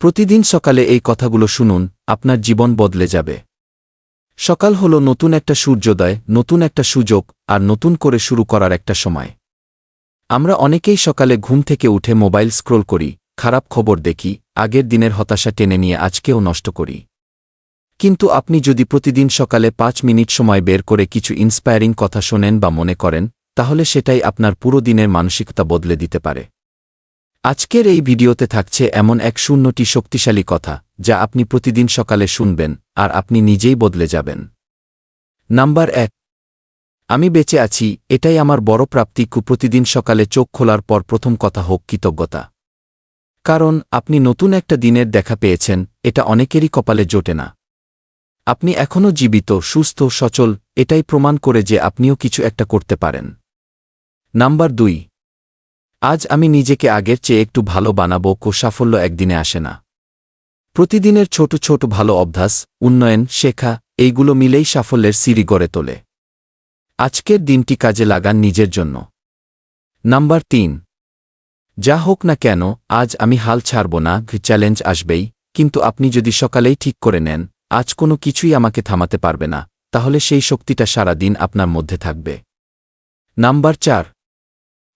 প্রতিদিন সকালে এই কথাগুলো শুনুন, আপনার জীবন বদলে যাবে। সকাল হল নতুন একটা সূর্যোদয়, নতুন একটা সুযোগ, আর নতুন করে শুরু করার একটা সময়। আমরা অনেকেই সকালে ঘুম থেকে উঠে মোবাইল স্ক্রোল করি, খারাপ খবর দেখি, আগের দিনের হতাশা টেনে নিয়ে আজকেও নষ্ট করি। কিন্তু আপনি যদি প্রতিদিন সকালে পাঁচ মিনিট সময় বের করে কিছু ইন্সপায়ারিং কথা শোনেন বা মনে করেন, তাহলে সেটাই আপনার পুরো দিনের মানসিকতা বদলে দিতে পারে। আজকের এই ভিডিওতে থাকছে এমন এক শূন্যটি শক্তিশালী কথা, যা আপনি প্রতিদিন সকালে শুনবেন, আর আপনি নিজেই বদলে যাবেন। নাম্বার এক। আমি বেঁচে আছি, এটাই আমার বড় প্রাপ্তি, কু প্রতিদিন সকালে চোখ খোলার পর প্রথম কথা হোক কৃতজ্ঞতা। কারণ, আপনি নতুন একটা দিনের দেখা পেয়েছেন, এটা অনেকেরই কপালে জোটে না। আপনি এখনও জীবিত, সুস্থ, সচল, এটাই প্রমাণ করে যে আপনিও কিছু একটা করতে পারেন। নাম্বার দুই। আজ আমি নিজেকে আগের চেয়ে একটু ভালো বানাবো, কো সাফল্য একদিনে আসে না। প্রতিদিনের ছোট ছোট ভালো অভ্যাস, উন্নয়ন, শেখা, এইগুলো মিলেই সাফল্যের সিঁড়ি গড়ে তোলে। আজকের দিনটি কাজে লাগান নিজের জন্য। নাম্বার তিন। যা হোক না কেন, আজ আমি হাল ছাড়ব না চ্যালেঞ্জ আসবেই, কিন্তু আপনি যদি সকালেই ঠিক করে নেন, আজ কোনো কিছুই আমাকে থামাতে পারবে না, তাহলে সেই শক্তিটা সারা দিন আপনার মধ্যে থাকবে। নাম্বার চার।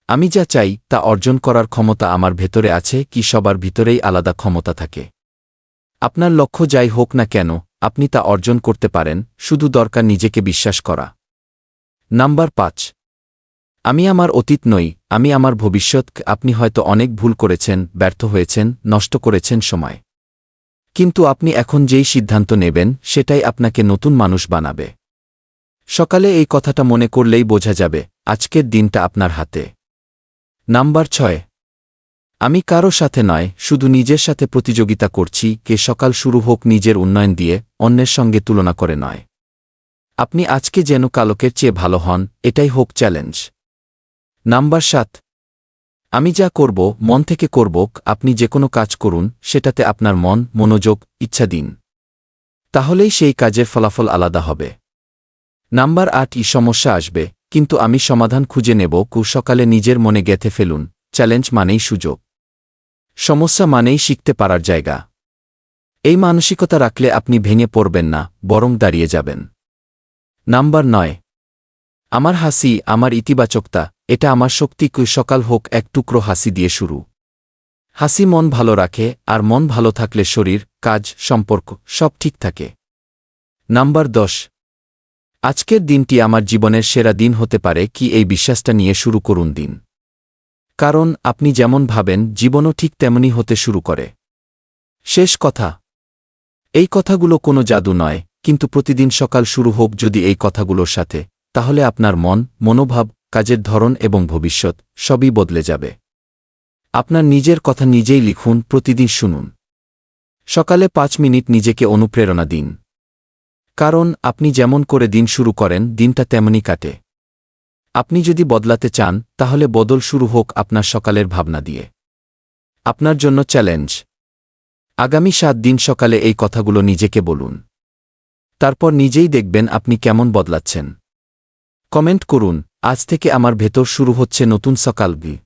আমি যা চাই তা অর্জন করার ক্ষমতা আমার ভেতরে আছে, কি সবার ভিতরেই আলাদা ক্ষমতা থাকে। আপনার লক্ষ্য যাই হোক না কেন, আপনি তা অর্জন করতে পারেন, শুধু দরকার নিজেকে বিশ্বাস করা। নাম্বার পাঁচ। আমি আমার অতীত নই, আমি আমার ভবিষ্যৎ, আপনি হয়তো অনেক ভুল করেছেন, ব্যর্থ হয়েছেন, নষ্ট করেছেন সময়। কিন্তু আপনি এখন যেই সিদ্ধান্ত নেবেন, সেটাই আপনাকে নতুন মানুষ বানাবে। সকালে এই কথাটা মনে করলেই বোঝা যাবে, আজকের দিনটা আপনার হাতে। নাম্বার ছয়। আমি কারও সাথে নয়, শুধু নিজের সাথে প্রতিযোগিতা করছি, কে সকাল শুরু হোক নিজের উন্নয়ন দিয়ে অন্যের সঙ্গে তুলনা করে নয়। আপনি আজকে যেন কালকের চেয়ে ভালো হন, এটাই হোক চ্যালেঞ্জ। নাম্বার সাত। আমি যা করব, মন থেকে করব, আপনি যে কোনো কাজ করুন, সেটাতে আপনার মন, মনোযোগ, ইচ্ছা দিন। তাহলেই সেই কাজের ফলাফল আলাদা হবে। নাম্বার আট, ই সমস্যা আসবে। কিন্তু আমি সমাধান খুঁজে নেব, কু সকালে নিজের মনে গেথে ফেলুন। চ্যালেঞ্জ মানেই সুযোগ। সমস্যা মানেই শিখতে পারার জায়গা। এই মানসিকতা রাখলে আপনি ভেঙে পড়বেন না, বরং দাঁড়িয়ে যাবেন। নাম্বার নয়। আমার হাসি, আমার ইতিবাচকতা, এটা আমার শক্তি কুই সকাল হোক এক টুকরো হাসি দিয়ে শুরু। হাসি মন ভালো রাখে, আর মন ভালো থাকলে শরীর, কাজ, সম্পর্ক সব ঠিক থাকে। নাম্বার দশ। আজকের দিনটি আমার জীবনের সেরা দিন হতে পারে কি এই বিশ্বাসটা নিয়ে শুরু করুন দিন। কারণ আপনি যেমন ভাবেন, জীবনও ঠিক তেমনি হতে শুরু করে। শেষ কথা। এই কথাগুলো কোনো জাদু নয়, কিন্তু প্রতিদিন সকাল শুরু হোক যদি এই কথাগুলোর সাথে, তাহলে আপনার মন, মনোভাব, কাজের ধরন এবং ভবিষ্যৎ সবই বদলে যাবে। আপনার নিজের কথা নিজেই লিখুন, প্রতিদিন শুনুন। সকালে পাঁচ মিনিট নিজেকে অনুপ্রেরণা দিন। কারণ আপনি যেমন করে দিন শুরু করেন, দিনটা তেমনই কাটে। আপনি যদি বদলাতে চান, তাহলে বদল শুরু হোক আপনার সকালের ভাবনা দিয়ে। আপনার জন্য চ্যালেঞ্জ। আগামী সাত দিন সকালে এই কথাগুলো নিজেকে বলুন। তারপর নিজেই দেখবেন আপনি কেমন বদলাচ্ছেন। কমেন্ট করুন, আজ থেকে আমার ভেতর শুরু হচ্ছে নতুন সকাল বি